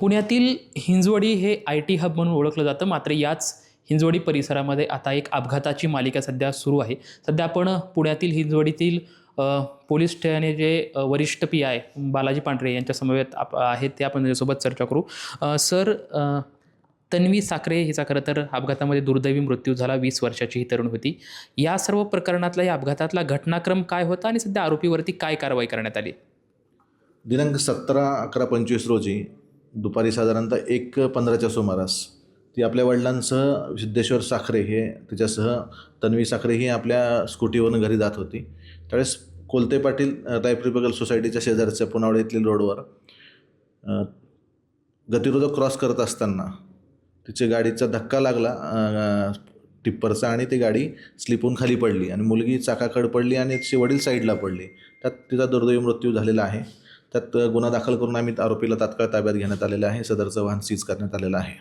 पुण्यातील हिंजवडी हे I T hub म्हणून ओळखलं जातं. मात्र याच हिंजवडी परिसरामध्ये आता एक अपघाताची मालिका सध्या सुरू आहे. सध्या आपण पुण्यातील हिंजवडीतील पोलीस ठाणे जे वरिष्ठ पी आय बालाजी पांढरे यांच्या समवेत आप आहेत ते आपण त्यांच्यासोबत चर्चा करू. सर तन्वी साखरे हिचा खरं तर अपघातामध्ये दुर्दैवी मृत्यू झाला वीस वर्षाची ही तरुण होती. या सर्व प्रकरणातला या अपघातातला घटनाक्रम काय होता आणि सध्या आरोपीवरती काय कारवाई करण्यात आली? दिनांक सतरा अकरा पंचवीस रोजी दुपारी साधारणतः एक पंधराच्या सुमारास ती आपल्या वडिलांसह सिद्धेश्वर साखरे हे तिच्यासह तन्वी साखरे ही आपल्या स्कूटीवरून घरी जात होती. त्यावेळेस कोलते पाटील अ, रायप्रिपगल सोसायटीच्या शेजारच्या पुनावळे येथील रोडवर गतिरोधक क्रॉस करत असताना तिच्या गाडीचा धक्का लागला टिप्परचा आणि ती गाडी स्लिपून खाली पडली आणि मुलगी चाकाकड पडली आणि तिचे वडील साईडला पडले. त्यात तिचा दुर्दैवी मृत्यू झालेला आहे. त्यात गुन्हा दाखल करून आम्ही आरोपीला तात्काळ ताब्यात घेण्यात आलेलं आहे. सदरचं वाहन सीज करण्यात आलेलं आहे.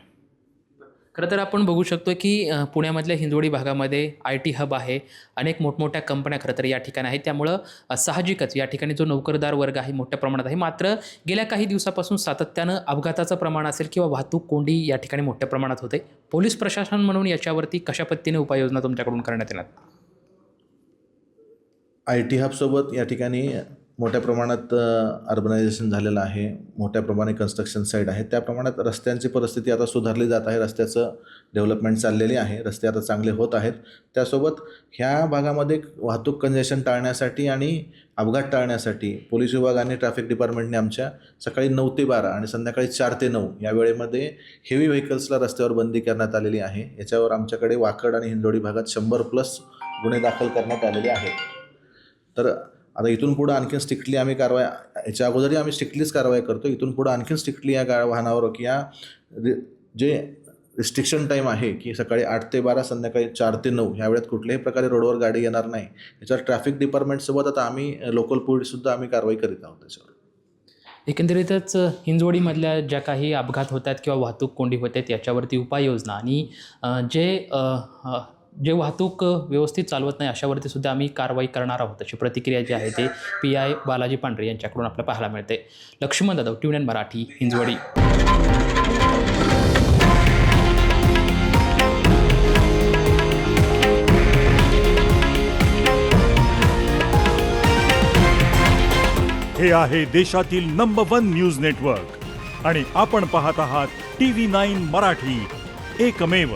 खरं तर आपण बघू शकतो की पुण्यामधल्या हिंजवडी भागामध्ये आय टी हब आहे. अनेक मोठमोठ्या कंपन्या खरं तर या ठिकाणी आहेत. त्यामुळं साहजिकच या ठिकाणी जो नोकरदार वर्ग आहे मोठ्या प्रमाणात आहे. मात्र गेल्या काही दिवसापासून सातत्यानं अपघाताचं प्रमाण असेल किंवा वाहतूक कोंडी या ठिकाणी मोठ्या प्रमाणात होते. पोलीस प्रशासन म्हणून याच्यावरती कशा पद्धतीने उपाययोजना तुमच्याकडून करण्यात येणार? आय टी हबसोबत या ठिकाणी मोठ्या प्रमाणात अर्बनायझेशन झालेलं आहे मोठ्या प्रमाणे कन्स्ट्रक्शन साईट आहे. त्या प्रमाणात रस्त्यांची परिस्थिती आता सुधारली जात आहे. रस्त्याचं डेव्हलपमेंट चाललेली आहे. रस्ते आता चांगले होत आहेत. त्यासोबत ह्या भागामध्ये वाहतूक कंजेशन टाळण्यासाठी आणि अपघात टाळण्यासाठी पोलीस विभागाने ट्रॅफिक डिपार्टमेंटने आमच्या सकाळी नऊ ते बारा आणि संध्याकाळी चार ते नऊ या वेळेमध्ये हेवी व्हेकल्सला रस्त्यावर बंदी करण्यात आलेली आहे. याच्यावर आमच्याकडे वाकड आणि हिंदोळी भागात शंभर प्लस गुन्हे दाखल करण्यात आलेले आहेत. तर आता इथून पुढं आणखीन स्ट्रिक्टली आम्ही कारवाई याच्या अगोदरही आम्ही स्ट्रिक्टलीच कारवाई करतो. इथून पुढं आणखीन स्ट्रिक्टली या गा वाहनावर की या जे रिस्ट्रिक्शन टाईम आहे की सकाळी आठ ते बारा संध्याकाळी चार ते नऊ ह्या वेळेत कुठल्याही प्रकारे रोडवर गाडी येणार नाही. याच्यावर ट्रॅफिक डिपार्टमेंटसोबत आता आम्ही लोकल पोलीससुद्धा आम्ही कारवाई करीत आहोत त्याच्यावर. एकंदरीतच हिंजवडीमधल्या ज्या काही अपघात होतात किंवा वाहतूक कोंडी होतात याच्यावरती उपाययोजना आणि जे जे वाहतूक व्यवस्थित चालवत नाही अशावरती सुद्धा आम्ही कारवाई करणार आहोत. अशी प्रतिक्रिया जी आहे ते पी आय बालाजी पांढरे यांच्याकडून आपल्याला पाहायला मिळते. लक्ष्मण जाधव ट्युन मराठी हिंजवडी. हे आहे देशातील नंबर वन न्यूज नेटवर्क आणि आपण पाहत आहात टी व्ही नाईन मराठी. एकमेव